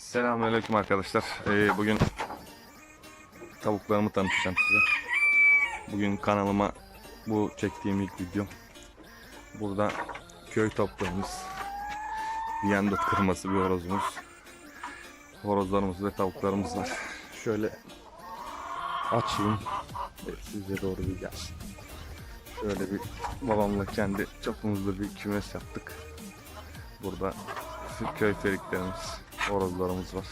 Selamünaleyküm arkadaşlar. Ee, bugün tavuklarımı tanıtacağım size. Bugün kanalıma bu çektiğim ilk videom. Burada köy tavuklarımız, Viyandot kırması bir horozumuz, horozlarımız ve tavuklarımız var. Şöyle açayım. Evet, size doğru bir gelsin. Şöyle bir babamla kendi çapımızda bir kümes yaptık. Burada köy feriklerimiz, horozlarımız var.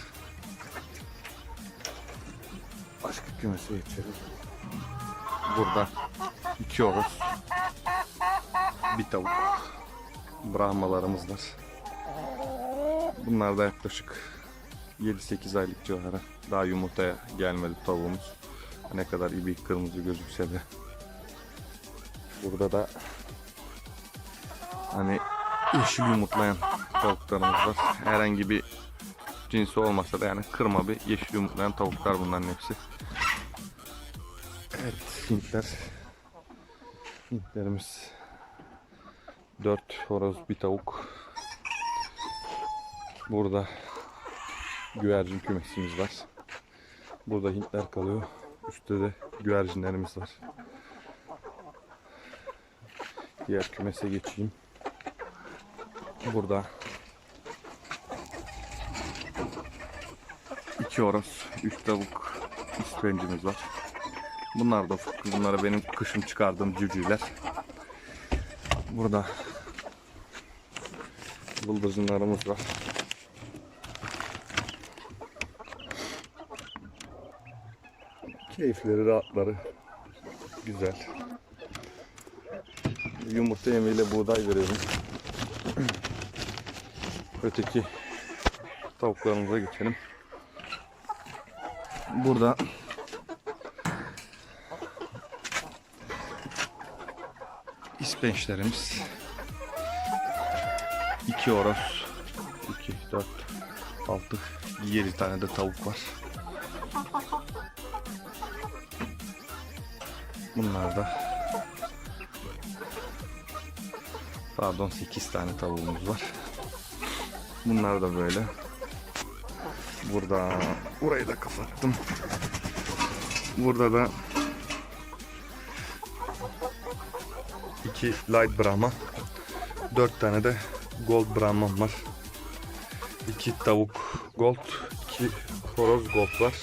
Başka kümese geçelim. Burada iki horoz, bir tavuk, brahmalarımız var. Bunlar da yaklaşık 7-8 aylık civarı. Daha yumurtaya gelmedi tavuğumuz. Ne kadar iyi bir kırmızı gözükse de. Burada da hani yeşil yumurtlayan tavuklarımız var. Herhangi bir cinsi olmasa da yani kırma bir yeşil yumurtlayan tavuklar bunların hepsi. Evet Hintler. Hintlerimiz 4 horoz bir tavuk. Burada güvercin kümesimiz var. Burada Hintler kalıyor. Üstte de güvercinlerimiz var. Diğer kümese geçeyim. Burada iki horoz, üç tavuk, ispencimiz var. Bunlar da ufak. Bunları benim kışın çıkardığım civcivler. Burada bıldırcınlarımız var. Keyifleri, rahatları güzel. Yumurta yemiyle buğday veriyorum. Öteki tavuklarımıza geçelim. Burada ispençlerimiz. 2 horoz, 2, 4, 6, 7 tane de tavuk var. Bunlar da pardon 8 tane tavuğumuz var. Bunlar da böyle. Burada burayı da kapattım. Burada da iki light brahma, dört tane de gold brahman var. İki tavuk gold, iki horoz gold var.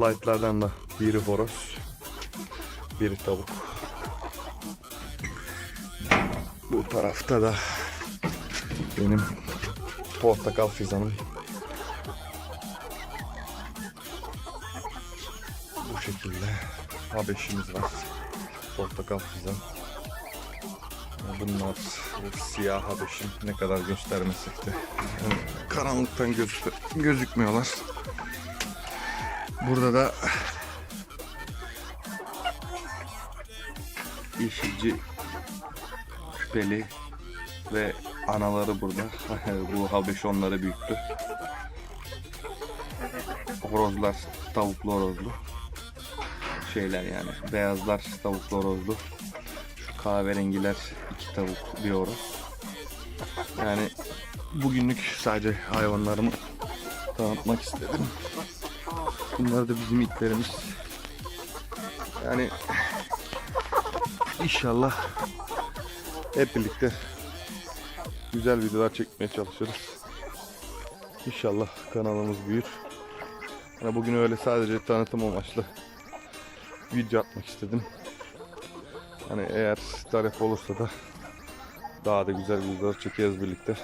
Light'lardan da biri horoz, biri tavuk. Bu tarafta da benim portakal fizanım. Şekilde habeşimiz var. Portakal fizan. Bunlar siyah habeşim ne kadar göstermesek de karanlıktan gözük gözükmüyorlar. Burada da yeşilci küpeli ve anaları burada. Bu habeş onları büyüttü. Horozlar tavuklu horozlu. Şeyler yani beyazlar tavuklu horozlu. Şu kahverengiler iki tavuk bir horoz. Yani bugünlük sadece hayvanlarımı tanıtmak istedim. Bunlar da bizim itlerimiz. Yani inşallah hep birlikte güzel videolar çekmeye çalışırız. İnşallah kanalımız büyür. Yani bugün öyle sadece tanıtım amaçlı video atmak istedim. Hani eğer talep olursa da daha da güzel videolar çekeriz birlikte.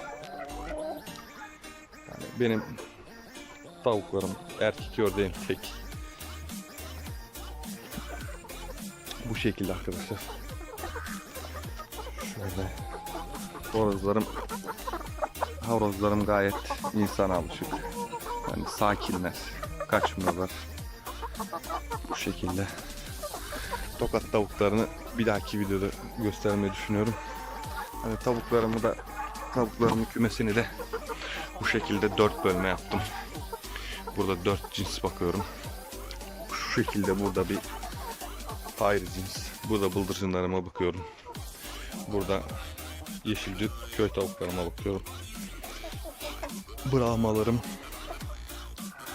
Yani benim tavuklarım erkek ördeğim tek. Bu şekilde arkadaşlar. Şöyle horozlarım horozlarım gayet insana alışık. Yani sakinler, kaçmıyorlar. Bu şekilde. Tokat tavuklarını bir dahaki videoda göstermeyi düşünüyorum. Hani tavuklarımı da tavuklarımın kümesini de bu şekilde dört bölme yaptım. Burada dört cins bakıyorum. Şu şekilde burada bir hayır cins. Burada bıldırcınlarıma bakıyorum. Burada yeşilci köy tavuklarıma bakıyorum. Brahmalarım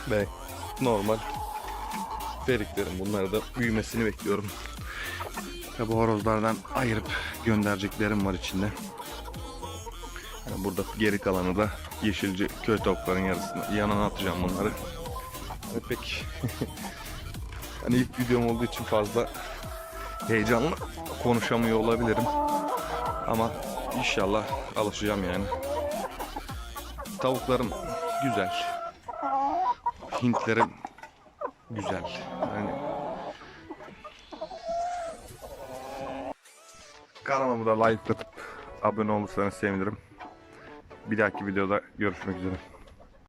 ve normal periklerim. Bunları da büyümesini bekliyorum. Ve bu horozlardan ayırıp göndereceklerim var içinde. Yani burada geri kalanı da yeşilci köy tavukların yarısını yanına atacağım bunları. Ve pek hani ilk videom olduğu için fazla heyecanlı konuşamıyor olabilirim. Ama inşallah alışacağım yani. Tavuklarım güzel. Hintlerim güzel. Yani Kanalıma da like atıp abone olursanız sevinirim. Bir dahaki videoda görüşmek üzere.